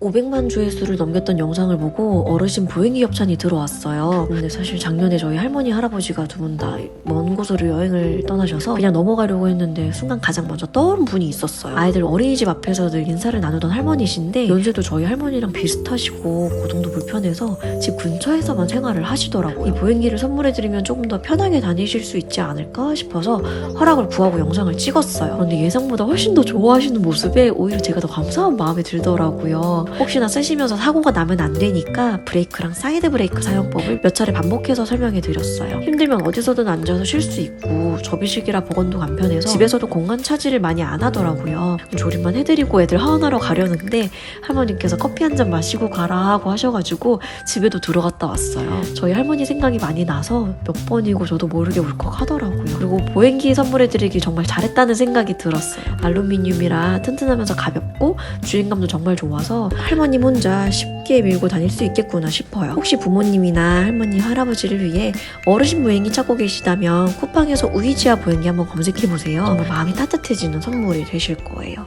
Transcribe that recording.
500만 조회수를 넘겼던 영상을 보고 어르신 보행기 협찬이 들어왔어요. 근데 사실 작년에 저희 할머니 할아버지가 두 분 다 먼 곳으로 여행을 떠나셔서 그냥 넘어가려고 했는데 순간 가장 먼저 떠오른 분이 있었어요. 아이들 어린이집 앞에서 늘 인사를 나누던 할머니신데 연세도 저희 할머니랑 비슷하시고 고동도 불편해서 집 근처에서만 생활을 하시더라고요. 이 보행기를 선물해드리면 조금 더 편하게 다니실 수 있지 않을까 싶어서 허락을 구하고 영상을 찍었어요. 그런데 예상보다 훨씬 더 좋아하시는 모습에 오히려 제가 더 감사한 마음이 들더라고요. 혹시나 쓰시면서 사고가 나면 안 되니까 브레이크랑 사이드 브레이크 사용법을 몇 차례 반복해서 설명해 드렸어요. 힘들면 어디서든 앉아서 쉴 수 있고 접이식이라 보건도 간편해서 집에서도 공간 차지를 많이 안 하더라고요. 조립만 해드리고 애들 하원하러 가려는데 할머니께서 커피 한 잔 마시고 가라 하고 하셔가지고 집에도 들어갔다 왔어요. 저희 할머니 생각이 많이 나서 몇 번이고 저도 모르게 울컥하더라고요. 그리고 보행기 선물해드리기 정말 잘했다는 생각이 들었어요. 알루미늄이라 튼튼하면서 가볍고 주행감도 정말 좋아서 할머님 혼자 쉽게 밀고 다닐 수 있겠구나 싶어요. 혹시 부모님이나 할머니, 할아버지를 위해 어르신 보행기 찾고 계시다면 쿠팡에서 우이지아 보행기 한번 검색해보세요. 정말 마음이 따뜻해지는 선물이 되실 거예요.